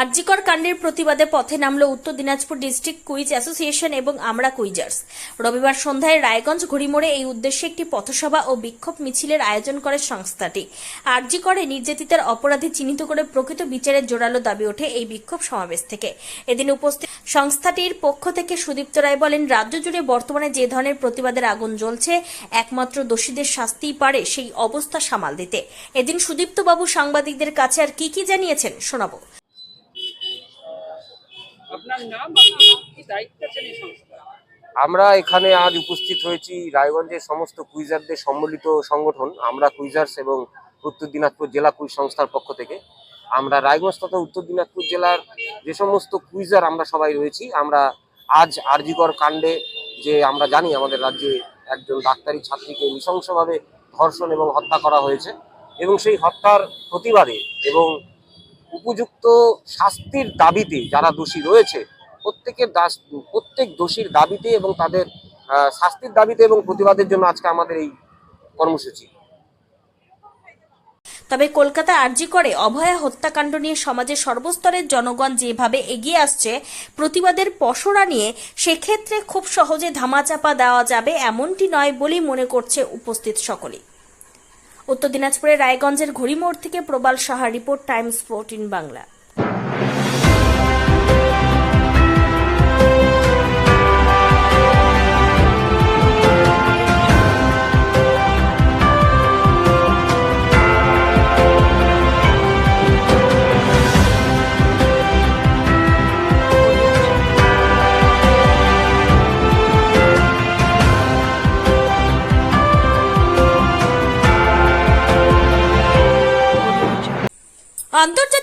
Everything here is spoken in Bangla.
আরজিকর কাণ্ডের প্রতিবাদে পথে নামল উত্তর দিনাজপুর ডিস্ট্রিক্ট কুইজ অ্যাসোসিয়েশন এবং আমরা কুইজার্স। রবিবার সন্ধ্যায় রায়গঞ্জ ঘড়িমোড়ে এই উদ্দেশ্যে একটি পথসভা ও বিক্ষোভ মিছিলের আয়োজন করে সংস্থাটি। আরজিকরে নির্যাতিতার অপরাধী চিহ্নিত করে প্রকৃত বিচারের জোরালো দাবি ওঠে এই বিক্ষোভ সমাবেশ থেকে। এদিন উপস্থিত সংস্থাটির পক্ষ থেকে সুদীপ্ত রায় বলেন, রাজ্য জুড়ে বর্তমানে যে ধরনের প্রতিবাদের আগুন জ্বলছে, একমাত্র দোষীদের শাস্তিই পারে সেই অবস্থা সামাল দিতে। এদিন সুদীপ্ত বাবু সাংবাদিকদের কাছে আর কি কি জানিয়েছেন শোনাবো আপনার নাম আপনি কি দায়িত্ব আছেন এই সংস্থা আমরা এখানে আজ উপস্থিত হয়েছি রায়গঞ্জের সমস্ত কুইজারদের সম্মিলিত সংগঠন, আমরা কুইজার্স এবং উত্তর দিনাজপুর জেলা কুইজ সংস্থার পক্ষ থেকে। আমরা রায়গঞ্জ তথা উত্তর দিনাজপুর জেলার যে সমস্ত কুইজার আমরা সবাই রয়েছি, আমরা আজ আরজিকর কাণ্ডে যে আমরা জানি আমাদের রাজ্যে একজন ডাক্তারি ছাত্রীকে নৃশংসভাবে ধর্ষণ এবং হত্যা করা হয়েছে এবং সেই হত্যার প্রতিবাদে এবং উপযুক্ত শাস্তির দাবিতে যারা দোষী রয়েছে, প্রত্যেকের দাস, প্রত্যেক দোষীর দাবিতে এবং তাদের শাস্তির দাবিতে এবং প্রতিবাদের জন্য আজকে আমাদের এই কর্মসূচি। তবে কলকাতা আর্জি করে অভয়া হত্যাকাণ্ড নিয়ে সমাজের সর্বস্তরের জনগণ যেভাবে এগিয়ে আসছে, প্রতিবাদের পসরা নিয়ে সেক্ষেত্রে খুব সহজে ধামাচাপা দেওয়া যাবে এমনটি নয় বলেই মনে করছে উপস্থিত সকলেই। উত্তর দিনাজপুরের রায়গঞ্জের ঘড়িমোড় থেকে Prabal Saha report Times fourteen Bangla. আন্তর্জাতিক